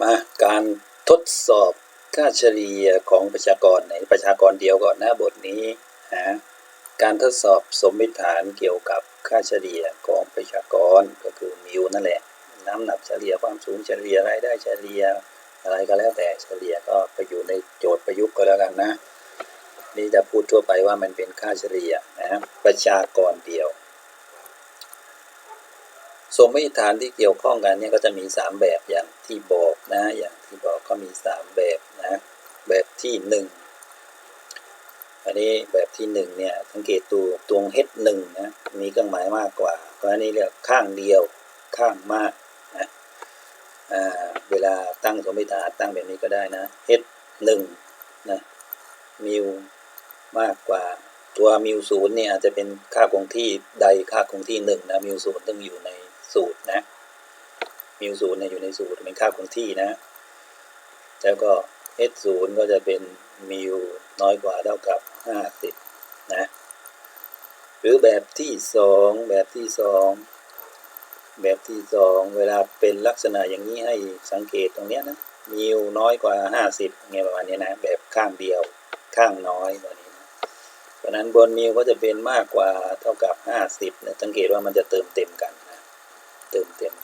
มาการทดสอบค่าเฉลี่ยของประชากรในประชากรเดียวก่อนนะบทนี้ฮะการทดสอบสมมติฐานเกี่ยวกับค่าเฉลี่ยของประชากรก็คือมิวนั่นแหละ น้ำหนักเฉลี่ยความสูงเฉลี่ยรายได้เฉลี่ยอะไรก็แล้วแต่เฉลี่ยก็ไปอยู่ในโจทย์ประยุกต์ก็แล้วกันนะ นี่จะพูดทั่วไปว่ามันเป็นค่าเฉลี่ยนะประชากรเดียว สมมติฐานที่เกี่ยวข้องกันเนี่ยก็จะมี 3 แบบอย่างที่บอก นะอย่างที่บอกก็มี 3 แบบนะแบบที่ 1 อันนี้แบบที่1เนี่ยสังเกตตัวตวง h 1นะมีเครื่องหมายมากกว่าเพราะอันนี้เรียกข้างเดียวข้างมากนะเวลาตั้งสมมติฐานตั้งแบบนี้ก็ได้นะ h 1นะมิวมากกว่าตัวมิวศูนย์เนี่ยอาจจะเป็นค่าคงที่ใดค่าคงที่หนึ่งนะมิวศูนย์ต้องอยู่ในสูตรนะ มิวศูนย์อยู่ในสูตรเป็นค่าคงที่นะ แล้วก็ h ศูนย์ก็จะเป็นมิวน้อยกว่าเท่ากับห้าสิบนะ หรือแบบที่สองแบบที่สองแบบที่สองเวลาเป็นลักษณะอย่างนี้ให้สังเกตตรงเนี้ยนะมิวน้อยกว่าห้าสิบไงประมาณนี้นะ แบบข้างเดียวข้างน้อยแบบนี้นะเพราะนั้นบนมิวก็จะเป็นมากกว่าเท่ากับห้าสิบนะสังเกตว่ามันจะเติมเต็มกันนะ เติมเต็ม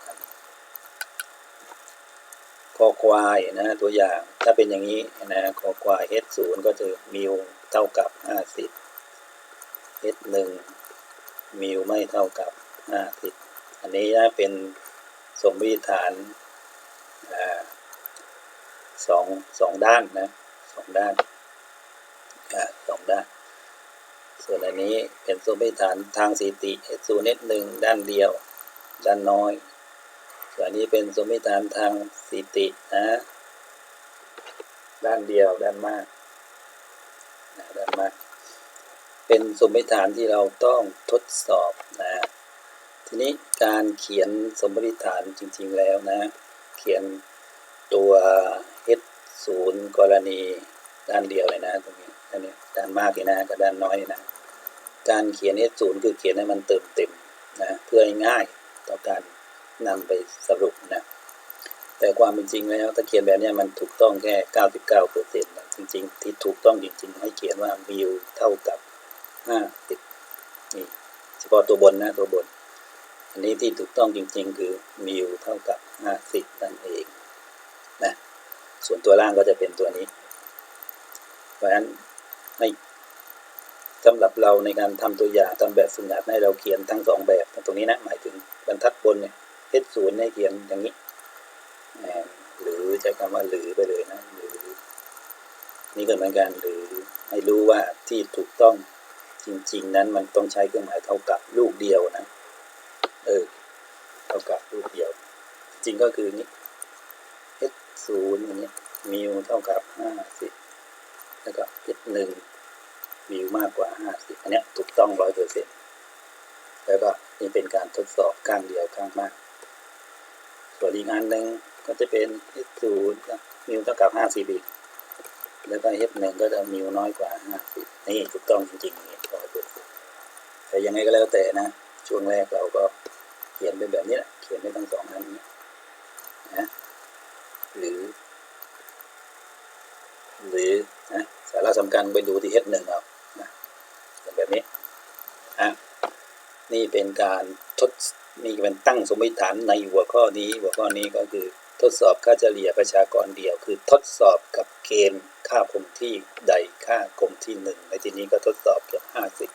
คอควายนะตัวอย่างถ้าเป็นอย่างนี้นะคอควาย h ศูนย์ก็จะมิวเท่ากับห้าสิบ h หนึ่งมิวไม่เท่ากับห้าสิบอันนี้นะเป็นสมมติฐานอ่าสองสองด้านนะสองด้านอ่าสองด้าน ส่วนอันนี้เป็นสมมติฐานทางสถิติ h ศูนย์ h หนึ่งด้านเดียว ด้านน้อย ส่วนอันนี้เป็นสมมติฐานทางสิตินะ ด้านเดียวด้านมากนะด้านมาก เป็นสมมติฐานที่เราต้องทดสอบนะทีนี้การเขียนสมมติฐานจริง ๆแล้วนะ เขียนตัว h ศูนย์กรณีด้านเดียวเลยนะตรงนี้อันนี้ด้านมากเลยนะกับด้านน้อยนะ การเขียน h ศูนย์คือเขียนให้มันเติมเต็มนะเพื่อให้ง่ายต่อการ นำไปสรุปนะแต่ความเป็นจริงแล้วถ้าเขียนแบบนี้มันถูกต้องแค่ 99เปอร์เซ็นต์นะจริง ๆ ที่ถูกต้องจริง ๆ ให้เขียนว่ามิวเท่ากับ50นี่เฉพาะตัวบนนะตัวบน อันนี้ที่ถูกต้องจริง ๆ คือมิวเท่ากับ 50 นั่นเองนะส่วนตัวล่างก็จะเป็นตัวนี้ เพราะฉะนั้นในสำหรับเราในการทำตัวอย่างทำแบบฝึกหัดให้เราเขียนทั้งสองแบบตรงนี้นะหมายถึงบรรทัดบนเนี่ย h ศูนย์ให้เขียนอย่างนี้ หรือใช้คำว่าหรือไปเลยนะหรือนี่ก็เหมือนกันหรือให้รู้ว่าที่ถูกต้องจริง ๆ นั้นมันต้องใช้เครื่องหมายเท่ากับลูกเดียวนะ เออ เท่ากับลูกเดียว จริงก็คือนี้ h ศูนย์อย่างเงี้ยมิวเท่ากับห้าสิบแล้วก็ h หนึ่งมิวมากกว่าห้าสิบอันเนี้ยถูกต้องร้อยเปอร์เซ็นต์แล้วก็นี่เป็นการทดสอบข้างเดียวข้างมาก ส่วอีกอันหนึ่งก็จะเป็น h ศูนย์มิวเท่ากับห้าสิบอีกแล้วก็ h หนึ่งก็จะมิวน้อยกว่าห้าสิบนี่ถูกต้องจริงๆนี่ร้อยเปอร์เซ็นต์แต่ยังไงก็แล้วแต่นะ ช่วงแรกเราก็เขียนเป็นแบบนี้แหละเขียนได้ทั้งสองอันนี้นะหรือ หรือนะสาระสำคัญไปดูที่ h หนึ่งเอานะแบบนี้อะนี่เป็นการทด นี่เป็นตั้งสมมติฐานในหัวข้อนี้หัวข้อนี้ก็คือทดสอบค่าเฉลี่ยประชากรเดียว คือทดสอบกับเกณฑ์ค่าคงที่ใดค่าคงที่หนึ่งในที่นี้ก็ทดสอบเกือบห้าสิบ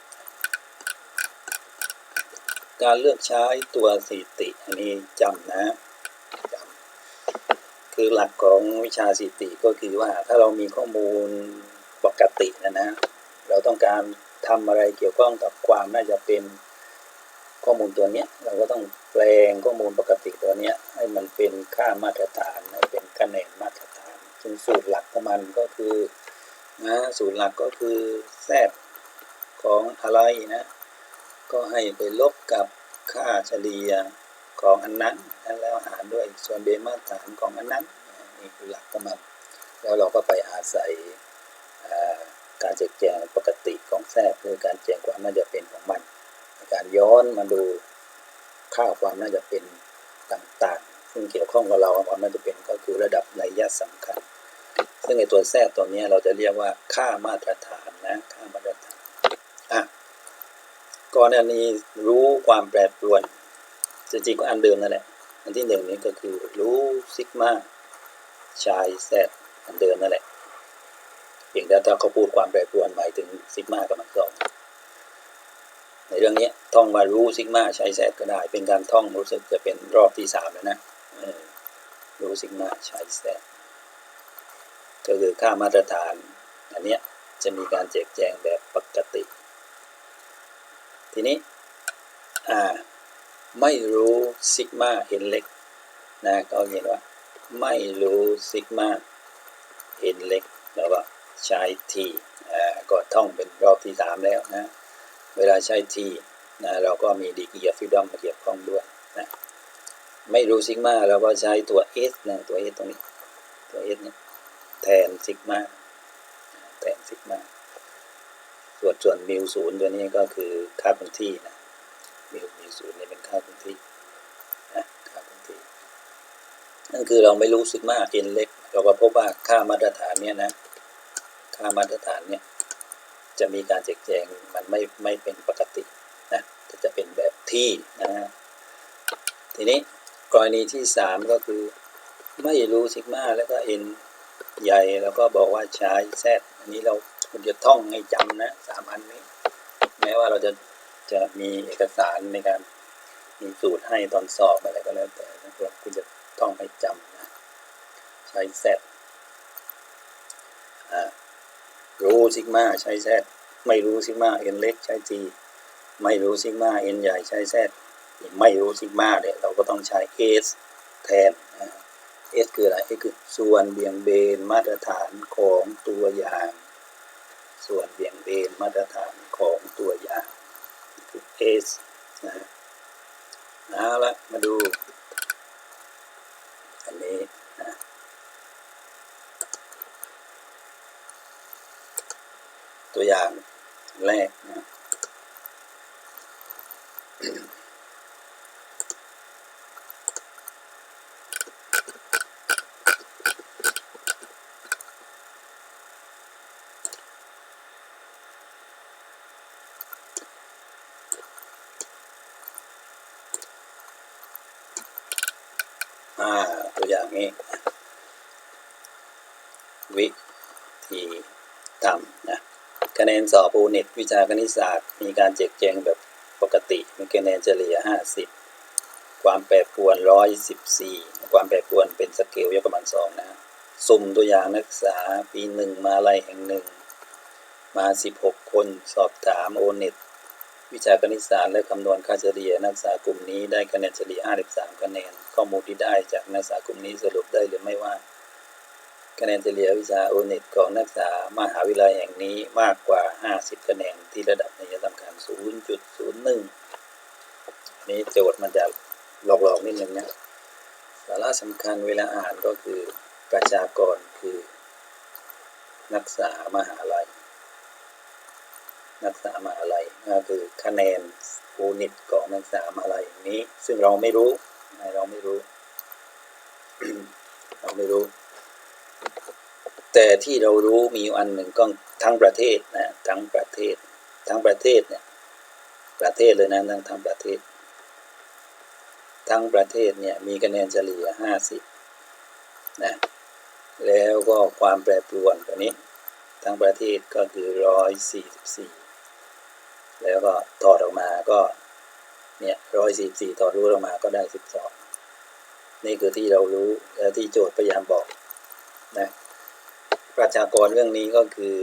การเลือกใช้ตัวสถิติอันนี้จำนะจำคือหลักของวิชาสถิติก็คือว่าถ้าเรามีข้อมูลปกตินะนะ เราต้องการทำอะไรเกี่ยวข้องกับความน่าจะเป็น ข้อมูลตัวเนี้ยเราก็ต้องแปลงข้อมูลปกติตัวเนี้ยให้มันเป็นค่ามาตรฐานให้เป็นคะแนนมาตรฐานซึ่งสูตรหลักของมันก็คือนะสูตรหลักก็คือแทบของอะไรนะก็ให้ไปลบกับค่าเฉลี่ยของอันนั้นแล้วหารด้วยส่วนเบนมาตรฐานของอันนั้นนี่คือหลักของมันแล้วเราก็ไปอาศัยการแจกแจงปกติของแทรกคือการแจงความน่าจะเป็นของมัน การย้อนมาดูค่าความน่าจะเป็นต่างๆ ซึ่งเกี่ยวข้องกับเราความน่าจะเป็นก็คือระดับนัยยะสำคัญ ซึ่งในตัวแทรกตัวนี้เราจะเรียกว่าค่ามาตรฐานนะค่ามาตรฐานอะก่อนอันนี้รู้ความแปรปรวนจริงๆก็อันเดิมนั่นแหละอันที่หนึ่งนี้ก็คือรู้ซิกมาชายแซดอันเดิมนั่นแหละเพียงแต่ถ้าเขาพูดความแปรปรวนหมายถึงซิกมากับมันสอง รื่องนี้ท่องมารู้ซิกมาใช้แซดก็ได้ เป็นการท่องรู้สึกจะเป็นรอบที่สามแล้วนะรู้ซิกมาใช้แซดก็คือค่ามาตรฐาน อันนี้จะมีการแจกแจงแบบปกติ ทีนี้อ่าไม่รู้ซิกมาเห็นเล็กนะก็เห็นว่า ไม่รู้ซิกมาเห็นเล็กแล้วก็ใช้ทีก็ท่องเป็นรอบที่สามแล้วนะ เวลาใช้ทีนะเราก็มีดีกีฟิดอมมาเกี่ยวข้องด้วยนะไม่รู้ซิกมาเราก็ใช้ตัว S นะตัว S ตรงนี้ตัว S เนี่ยแทนซิกมาแทนซิกมาส่วนส่วนมิวศูนย์ตัวนี้ก็คือค่าคงที่นะมิวมิวศูนย์นี่เป็นค่าคงที่นะค่าคงที่นั่นคือเราไม่รู้ซิกมาเอ็นเล็ก เราก็พบว่าค่ามาตรฐานเนี่ยนะ ค่ามาตรฐานเนี่ย จะมีการแจกแจงมันไม่ไม่เป็นปกตินะจะจะเป็นแบบที่นะฮะทีนี้กรณีที่สามก็คือไม่รู้ซิกมาแล้วก็เอ็นใหญ่แล้วก็บอกว่าใช้แซดอันนี้เราควรจะท่องให้จำนะสามอันนี้ แม้ว่าเราจะจะมีเอกสารในการมีสูตรให้ตอนสอบอะไรก็แล้วแต่นะครับคุณจะต้องให้จำนะใช้แซดอ่า รู้ซิกมาใช้แซดไม่รู้ซิกมาเอ็นเล็กใช้จีไม่รู้ซิกมาเอ็นใหญ่ใช้แซดไม่รู้ซิกมาเนี่ยเราก็ต้องใช้เอสแทนเอสคืออะไรเอสคือส่วนเบี่ยงเบนมาตรฐานของตัวอย่าง ส่วนเบี่ยงเบนมาตรฐานของตัวอย่างคือ S นะฮะละมาดูอันนี้นะ ตัวอย่างแรกนะอ่าตัวอย่างนี้ วิธีทำ นสอบโอเน็ตวิชาคณิตศาสตร์ มีการแจกแจงแบบปกติ มีคะแนนเฉลี่ย 50 ความแปรปรวน 114 ความแปรปรวนเป็นสเกลยกกำลังสองนะสุ่มตัวอย่างนักศึกษาปีหนึ่งมาลัยแห่งหนึ่ง มา 16 คนสอบถามโอเน็ตวิชาคณิตศาสตร์และคำนวณค่าเฉลี่ยนักศึกษากลุ่มนี้ได้คะแนนเฉลี่ย 53 คะแนน ข้อมูลที่ได้จากนักศึกษากลุ่มนี้สรุปได้หรือไม่ว่า คะแนนเฉลี่ยวิชาโอเน็ตของนักศึกษามหาวิทยาลัยแห่งนี้มากกว่า 50 คะแนนที่ระดับนัยสำคัญ 0.01 นี้โจทย์มันจะหลอกๆนิดนึงนะสาระสำคัญเวลาอ่านก็คือประชากรคือ นักศึกษามหาลัย นักศึกษามหาลัยก็คือคะแนนโอเน็ตของนักศึกษามหาลัยนี้ ซึ่งเราไม่รู้เราไม่รู้ เราไม่รู้ แต่ที่เรารู้มีอยู่อันหนึ่งก็ทั้งประเทศนะทั้งประเทศ ทั้งประเทศเนี่ยประเทศเลยนะทั้งทั้งประเทศ ทั้งประเทศเนี่ยมีคะแนนเฉลี่ย50นะแล้วก็ความแปรปรวนตัวนี้ ทั้งประเทศก็คือ144แล้วก็ถอดออกมาก็เนี่ย144ถอดรูทออกมาก็ได้12นี่คือที่เรารู้และที่โจทย์พยายามบอกนะ ประชากรเรื่องนี้ก็คือ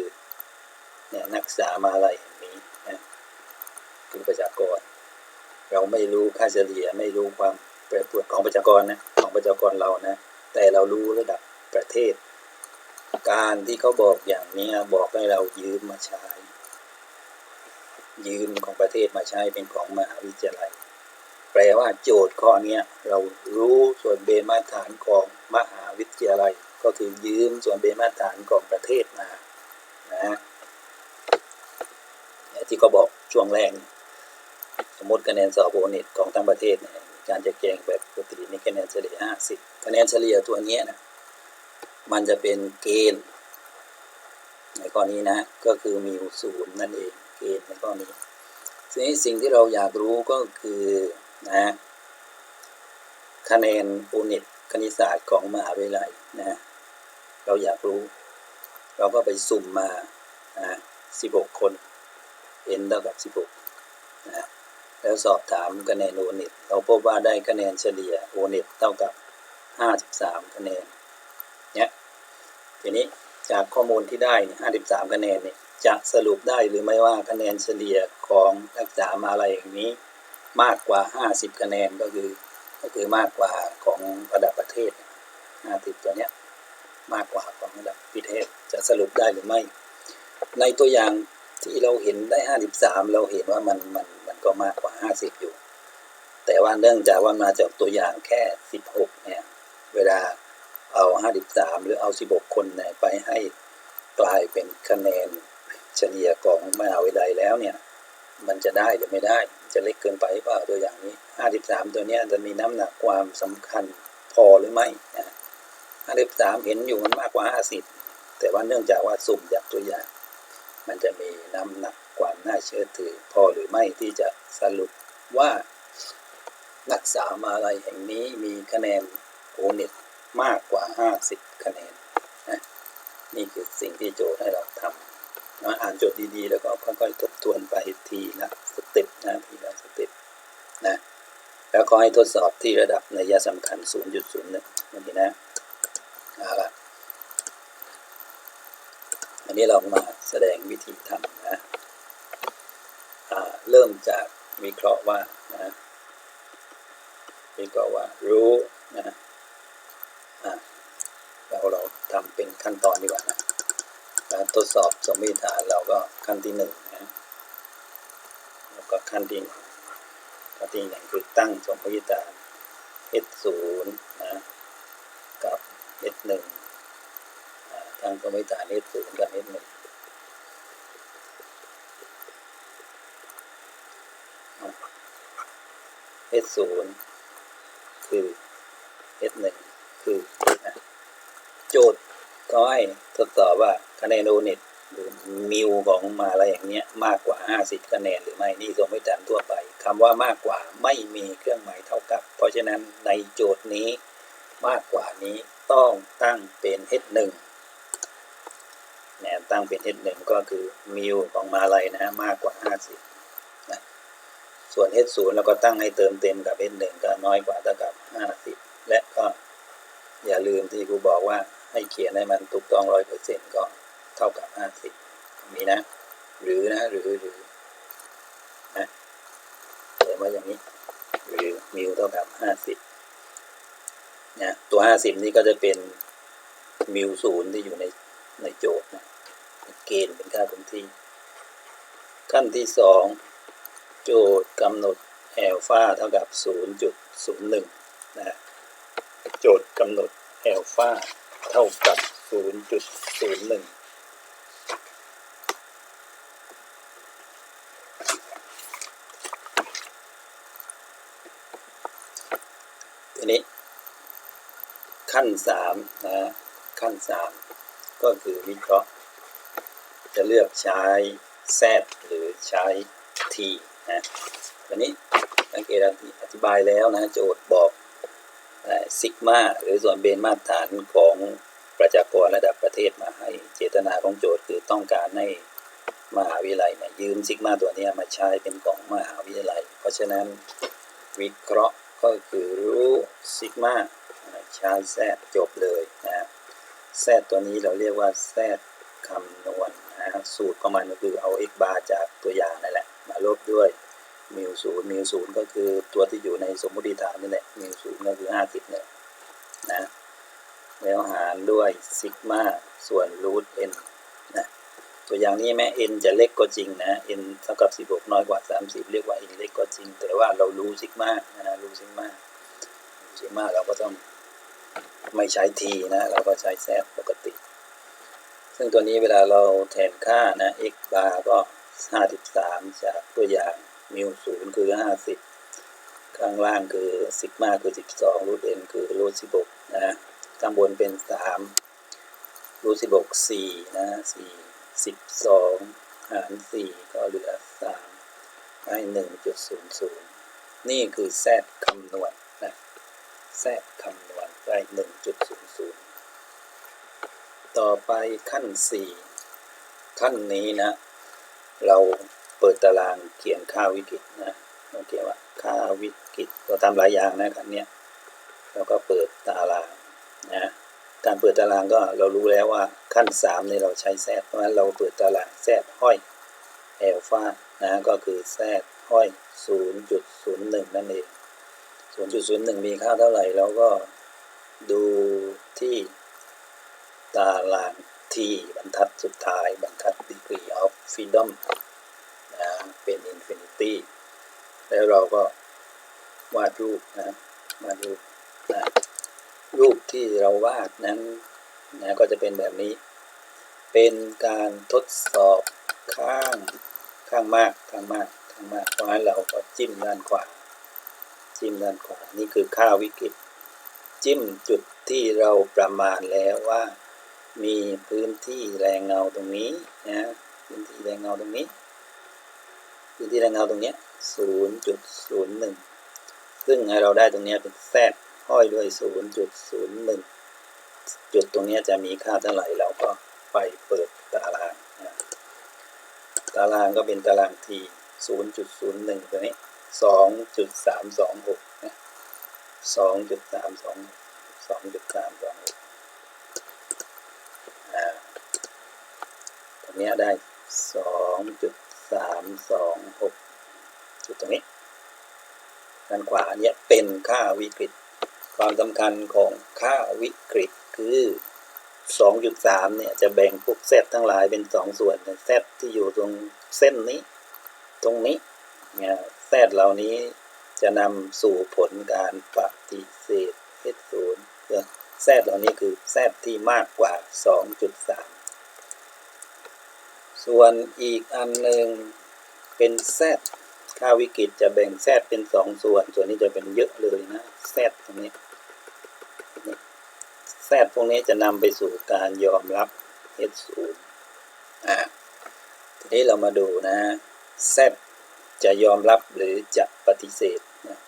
เนี่ยนักศึกษามาอะไรแห่งนี้นะคือประชากร เราไม่รู้ค่าเฉลี่ยไม่รู้ความแปรปรวนของประชากรนะของประชากรเรานะแต่เรารู้ระดับประเทศ การที่เขาบอกอย่างนี้บอกให้เรายืมมาใช้ ยืมของประเทศมาใช้เป็นของมหาวิทยาลัย แปลว่าโจทย์ข้อนี้เรารู้ส่วนเบนมาตรฐานของมหาวิทยาลัย ก็คือยืมส่วนเบนมาตรฐานของประเทศมานะเนี่ยที่เขาบอกช่วงแรก สมมติคะแนนสอบโอเน็ตของทั้งประเทศเนี่ยการจะแกงแบบปกตินี่คะแนนเฉลี่ยห้าสิบคะแนนเฉลี่ยตัวนี้นะมันจะเป็นเกณฑ์ในข้อนี้นะ ก็คือมีศูนย์นั่นเองเกณฑ์ในข้อนี้ทีนี้สิ่งที่เราอยากรู้ก็คือนะคะแนนโอเน็ตคณิตศาสตร์ของมหาวิทยาลัยนะ เราอยากรู้ เราก็ไปสุ่มมานะ16 คน n เท่ากับ 16นะแล้วสอบถามคะแนนโอเน็ตเราพบว่าได้คะแนนเฉลี่ยโอเน็ตเท่ากับ 53 คะแนนเนี่ยทีนี้จากข้อมูลที่ได้53 คะแนนเนี่ยจะสรุปได้หรือไม่ว่าคะแนนเฉลี่ยของนักศึกษามาอะไรอย่างนี้มากกว่า 50 คะแนนก็คือก็คือมากกว่าของระดับประเทศ50ตัวเนี้ย มากกว่าของระดับประเทศจะสรุปได้หรือไม่ ในตัวอย่างที่เราเห็นได้ 53 เราเห็นว่ามันมันมันก็มากกว่า 50 อยู่ แต่ว่าเนื่องจากว่ามาจากตัวอย่างแค่ 16 เนี่ย เวลาเอา 53 หรือเอา 16 คนเนี่ยไปให้กลายเป็นคะแนนเฉลี่ยของมหาวิทยาลัยแล้วเนี่ย มันจะได้หรือไม่ได้ จะเล็กเกินไปหรือเปล่าตัวอย่างนี้ 53 ตัวเนี้ยจะมีน้ำหนักความสำคัญพอหรือไม่นะ 53เห็นอยู่มันมากกว่า50แต่ว่าเนื่องจากว่าสุ่มจากตัวอย่าง มันจะมีน้ำหนักความน่าเชื่อถือ พอหรือไม่ที่จะสรุปว่านักศึกษามาอะไรแห่งนี้มีคะแนนโอเน็ตมากกว่า 50 คะแนนนะนี่คือสิ่งที่โจทย์ให้เราทำนะอ่านโจทย์ดีๆ แล้วก็ค่อยๆทบทวนไปทีละสเต็ปนะทีละสเต็ปนะแล้วก็ให้ทดสอบที่ระดับนัยสำคัญ 0.01นี่นะเอาละ อันนี้เรามาแสดงวิธีทำนะเริ่มจากวิเคราะห์ว่านะวิเคราะห์ว่ารู้นะเราเราทำเป็นขั้นตอนดีกว่านะการทดสอบสมมติฐานเราก็ขั้นที่หนึ่งนะแล้วก็ขั้นที่หนึ่งขั้นที่หนึ่งคือตั้งสมมติฐาน h ศูนย์นะกับ h หนึ่ง ตั้งสมมติฐาน h ศูนย์กับ h หนึ่ง h ศูนย์คือ h หนึ่งคือโจทย์ก็ให้ทดสอบว่าคะแนนโอเน็ตหรือมิวของมาอะไรอย่างเนี้ยมากกว่า 50 คะแนนหรือไม่นี่สมมติฐานทั่วไปคำว่ามากกว่าไม่มีเครื่องหมายเท่ากับ เพราะฉะนั้นในโจทย์นี้มากกว่านี้ต้องตั้งเป็น h หนึ่ง ตั้งเป็น h หนึ่งก็คือมิวของมาอะไรนะมากกว่า 50นะส่วน h 0 เราก็ตั้งให้เติมเต็มกับ h 1 ก็น้อยกว่าเท่ากับ 50 และก็อย่าลืมที่ครูบอกว่าให้เขียนให้มันถูกต้องร้อยเปอร์เซ็นต์ก็เท่ากับ 50นี้นะ หรือนะหรือหรือนะเขียนว่าอย่างนี้ หรือมิวเท่ากับ 50นะตัว 50 นี่ก็จะเป็นมิวศูนย์ที่อยู่ในในโจทย์นะ เกณฑ์เป็นค่าคงที่ ขั้นที่สองโจทย์กำหนดแอลฟาเท่ากับ 0.01 นะโจทย์กำหนดแอลฟาเท่ากับ 0.01ทีนี้ ขั้นสามนะขั้นสามก็คือวิเคราะห์ จะเลือกใช้ Z หรือใช้ T นะวันนี้สังเกตอธิบายแล้วนะโจทย์บอกซิกมาหรือส่วนเบนมาตรฐานของประชากรระดับประเทศมาให้ เจตนาของโจทย์คือต้องการให้มหาวิทยาลัยเนี่ยยืมซิกมาตัวนี้มาใช้เป็นของมหาวิทยาลัย เพราะฉะนั้นวิเคราะห์ก็คือรู้ซิกมาใช้แซดจบเลยนะแซดตัวนี้เราเรียกว่าแซดคำนวณ นะสูตรของมันก็คือเอา x bar จากตัวอย่างนั่นแหละ มาลบด้วยมิวศูนย์มิวศูนย์ก็คือตัวที่อยู่ในสมมติฐานนี่แหละมิวศูนย์ก็คือห้าสิบเนี่ยนะแล้วหารด้วยซิกมาส่วนรูท n นะตัวอย่างนี้แม้ n จะเล็กก็จริงนะ n เท่ากับ 16 น้อยกว่า 30 เรียกว่า n เล็กก็จริง แต่ว่าเรารู้ซิกมานะรู้ซิกมารู้ซิกมาเราก็ต้องไม่ใช้ t นะ เราก็ใช้แซปกติ ซึ่งตัวนี้เวลาเราแทนค่านะ x bar ก็ 53 จากตัวอย่างมิวศูนย์คือ 50 ข้างล่างคือ ซิกมาคือ 12 รูท n คือรูท 16 นะ ข้างบนเป็น 3 รูท 16 4 นะ 4 12 หาร 4 ก็เหลือ 3 ได้หนึ่งจุดศูนย์ศูนย์นี่คือแซดคำนวณนะแซดคำนวณได้หนึ่งจุดศูนย์ศูนย์ ต่อไปขั้นสี่ขั้นนี้นะ เราเปิดตารางเขียนค่าวิกฤตนะเราเขียนว่าค่าวิกฤตเราทำหลายอย่างนะคันเนี้ยเราก็เปิดตารางนะการเปิดตารางก็เรารู้แล้วว่าขั้นสามเนี่ยเราใช้แซดเพราะฉะนั้นเราเปิดตารางแซดห้อยแอลฟานะก็คือแซดห้อย 0.01 นั่นเอง 0.01 มีค่าเท่าไหร่เราก็ดูที่ ตารางที่บรรทัดสุดท้ายบรรทัด degree of freedom นะเป็น infinity แล้วเราก็วาดรูปนะวาดรูปนะรูปที่เราวาดนั้นนะก็จะเป็นแบบนี้ เป็นการทดสอบข้างข้างมากข้างมากข้างมากเพราะฉะนั้นเราก็จิ้มด้านขวาจิ้มด้านขวานี่คือค่าวิกฤตจิ้มจุดที่เราประมาณแล้วว่า มีพื้นที่แรงเงาตรงนี้นะพื้นที่แรงเงาตรงนี้ พื้นที่แรงเงาตรงเนี้ย0.01ซึ่งให้เราได้ตรงเนี้ยเป็นแซดห้อยด้วย0.01จุดตรงเนี้ยจะมีค่าเท่าไหร่เราก็ไปเปิดตารางนะตารางก็เป็นตาราง t 0.01ตัวนี้2.326นะ2.326 2.326อ่า ตรงเนี้ยได้2.326จุดตรงนี้ด้านขวาเนี่ยเป็นค่าวิกฤต ความสำคัญของค่าวิกฤตคือ 2.3 เนี่ยจะแบ่งพวกเซตทั้งหลายเป็น 2 ส่วนเซตที่อยู่ตรงเส้นนี้ ตรงนี้เนี่ยแซดเหล่านี้จะนำสู่ผลการปฏิเสธ H0 แซดเหล่านี้คือแซดที่มากกว่า 2.3 ส่วนอีกอันหนึ่งเป็นแซดค่าวิกฤตจะแบ่งแซดเป็นสองส่วน ส่วนนี้จะเป็นเยอะเลยนะแซดตรงนี้แซดพวกนี้จะนำไปสู่การยอมรับ H0 อ่าทีนี้เรามาดูนะแซดจะยอมรับหรือจะปฏิเสธนะ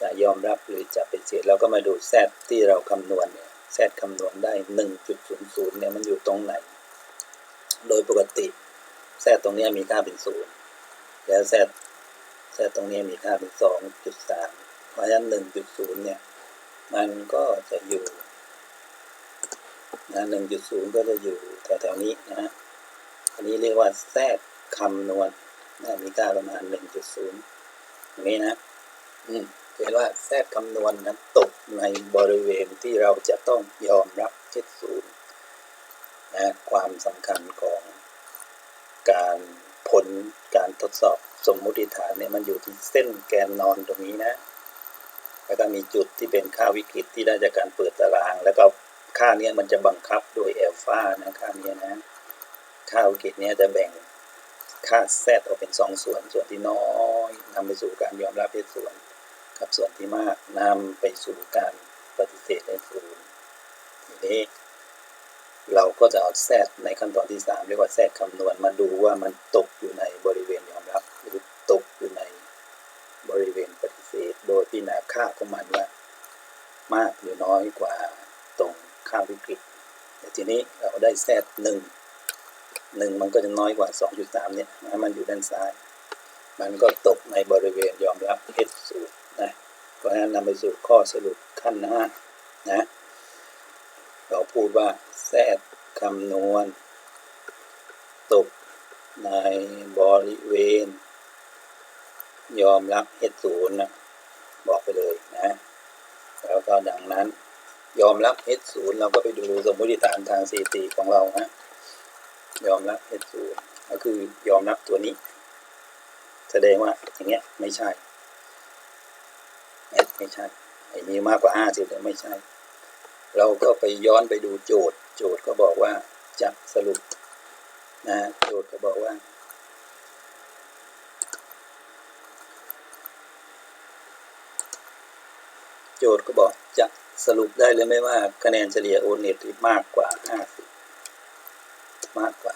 จะยอมรับหรือจะปฏิเสธเราก็มาดูแซดที่เราคำนวณเนี่ยแซดคำนวณได้ 1.00เนี่ยมันอยู่ตรงไหน โดยปกติแซดตรงนี้มีค่าเป็นศูนย์แล้วแซดแซดตรงนี้มีค่าเป็น2.3เพราะฉะนั้น1.0เนี่ย มันก็จะอยู่นะ1.0ก็จะอยู่แถวๆนี้นะฮะอันนี้เรียกว่าแทรกคำนวณนะมีค่าประมาณ1.0อย่างนี้นะ อืมเห็นว่าแทรกคำนวณนะตกในบริเวณที่เราจะต้องยอมรับเจ็ดศูนย์ นะความสำคัญของการผลการทดสอบสมมุติฐานเนี่ยมันอยู่ที่เส้นแกนนอนตรงนี้นะ แล้วก็มีจุดที่เป็นค่าวิกฤตที่ได้จากการเปิดตาราง แล้วก็ค่าเนี้ยมันจะบังคับโดยแอลฟานะค่าเนี้ยนะ ค่าวิกฤตเนี้ยจะแบ่งค่าแซดออกเป็นสองส่วนส่วนที่น้อยนำไปสู่การยอมรับเหตุส่วน กับส่วนที่มากนำไปสู่การปฏิเสธเหตุส่วนทีนี้ ก็จะเอาแซดในขั้นตอนที่สามเรียกว่าแซดคำนวณมาดูว่ามันตกอยู่ในบริเวณยอมรับ หรือตกอยู่ในบริเวณปฏิเสธ โดยพิจารณาค่าของมันว่ามากหรือน้อยกว่าตรงค่าวิกฤตแต่ทีนี้เราได้แซดหนึ่งหนึ่งมันก็จะน้อยกว่า 2.3 เนี่ยนะมันอยู่ด้านซ้าย มันก็ตกในบริเวณยอมรับ H สูตรนะเพราะฉะนั้นนำไปสู่ข้อสรุปขั้นหน้านะ เราพูดว่าแซด คำนวณ ตกในบริเวณ ยอมรับ H ศูนย์นะบอกไปเลยนะ แล้วก็ดังนั้น ยอมรับ H ศูนย์เราก็ไปดูสมมติฐานทางสถิติของเรานะยอมรับ H ศูนย์ก็คือยอมรับตัวนี้ แสดงว่าอย่างเงี้ยไม่ใช่ไม่ใช่ไอ้มีมากกว่าห้าสิบไม่ใช่ เราก็ไปย้อนไปดูโจทย์ โจทย์ก็บอกว่าจะส รุปนะโจทย์ก็บอกว่า โจทย์ก็บอกจะสรุปได้เลยไหมว่าคะแนนเฉลี่ยโอเน็ตมากกว่า 50 มากกว่า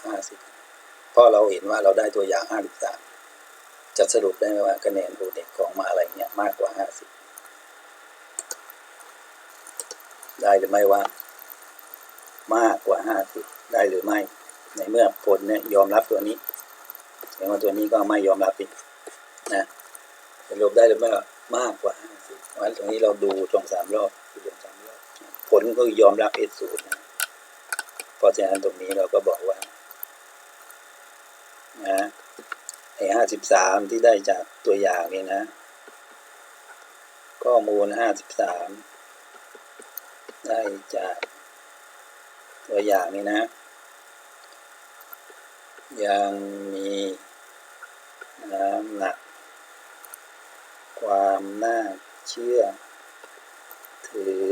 50 เพราะเราเห็นว่าเราได้ตัวอย่าง 53 จะสรุปได้ไหมว่าคะแนนโอเน็ตของมาอะไรเนี่ยมากกว่า 50 ได้หรือไม่ว่ามากกว่า 50 ได้หรือไม่ ในเมื่อผลเนี่ยยอมรับตัวนี้แสดงว่าตัวนี้ก็ไม่ยอมรับอีกนะสรุปได้หรือไม่มากกว่า50เพราะฉะนั้นตรงนี้เราดูตรงสามรอบดูตรงสามรอบผลก็ยอมรับ S ศูนย์นะเพราะฉะนั้นตรงนี้เราก็บอกว่านะไอ้ห้าสิบสามที่ได้จากตัวอย่างนี่นะ ข้อมูลห้าสิบสามได้จากตัวอย่างนี้นะ ยังมีน้ำหนัก ความน่าเชื่อ ถือ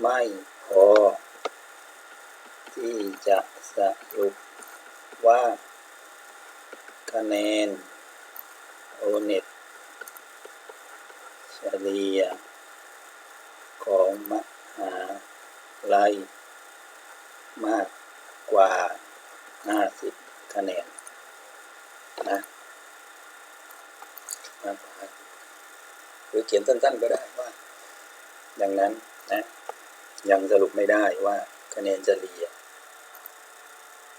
ไม่พอ ที่จะสรุปว่า คะแนนโอเน็ตเฉลี่ยของมหาลัยมากกว่า 50คะแนนนะมากกว่าหรือเขียนสั้นๆก็ได้ว่า ดังนั้นนะ ยังสรุปไม่ได้ว่าคะแนนเฉลี่ย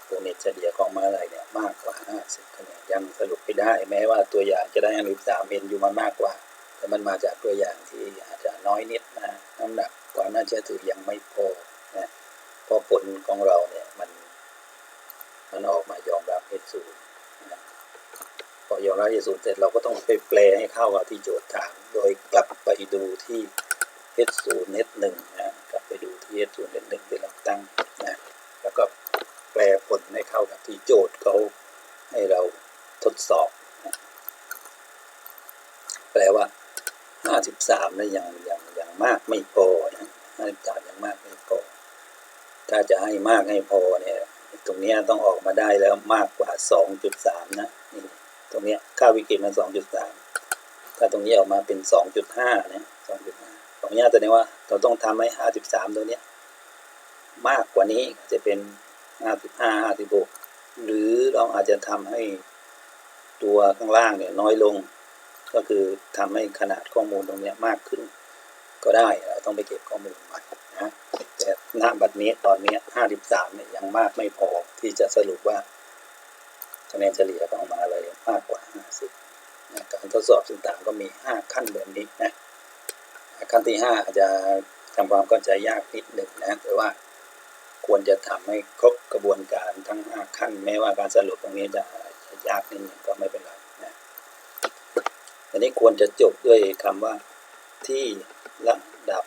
โอเน็ตเฉลี่ยของมหาลัยเนี่ยมากกว่า50คะแนนยังสรุปไม่ได้ แม้ว่าตัวอย่างจะได้อันดับสามเห็นอยู่มันมากกว่า แต่มันมาจากตัวอย่างที่อาจจะน้อยนิดนะน้ำหนักความน่าเชื่อถือยังไม่พอนะเพราะผลของเราเนี่ยันออกมายอมรับเหตุศูนย์พอยอมรับเหตุศูนย์เสร็จเราก็ต้องไปแปลให้เข้ากับที่โจทย์ถาม โดยกลับไปดูที่ h 0 h 1นะกลับไปดูที่ h 0 h 1ที่เราตั้งนะแล้วก็แปลผลให้เข้ากับที่โจทย์เขาให้เราทดสอบนะแปลว่า 53นะยังยังยังมากไม่พอนะ53ยังมากไม่พอถ้าจะให้มากให้พอเนี่ย นี้ต้องออกมาได้แล้วมากกว่า 2.3 นะนี่ตรงนี้ค่าวิกฤตมัน 2.3 ถ้าตรงนี้ออกมาเป็น 2.5 นะ 2.5 ตรงนี้ยแสดงว่าเราต้องทำให้ 53ตัวนี้มากกว่านี้จะเป็น 55 56 หรือเราอาจจะทำให้ตัวข้างล่างเนี่ยน้อยลง ก็คือทำให้ขนาดข้อมูลตรงนี้มากขึ้น ก็ได้เราต้องไปเก็บข้อมูลใหม่ นะแต่ณบัดนี้ตอนนี้53เนี่ยยังมากไม่พอที่จะสรุปว่าคะแนนเฉลี่ยของมาเลยมากกว่า50นะการทดสอบต่างๆก็มี5ขั้นแบบนี้นะขั้นที่5อาจจะทำความเข้าใจยากนิดหนึ่งนะแต่ว่าควรจะทำให้ครบกระบวนการทั้ง5ขั้นแม้ว่าการสรุปตรงนี้จะจะยากนิดหนึ่งก็ไม่เป็นไรนะอันนี้ควรจะจบด้วยคำว่าที่ระดับ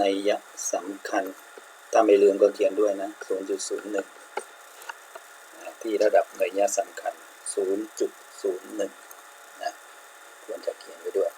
นัยยะสำคัญ ถ้าไม่ลืมก็เขียนด้วยนะ 0.01นะที่ระดับนัยยะสำคัญ 0.01 นะ ควรจะเขียนไว้ด้วย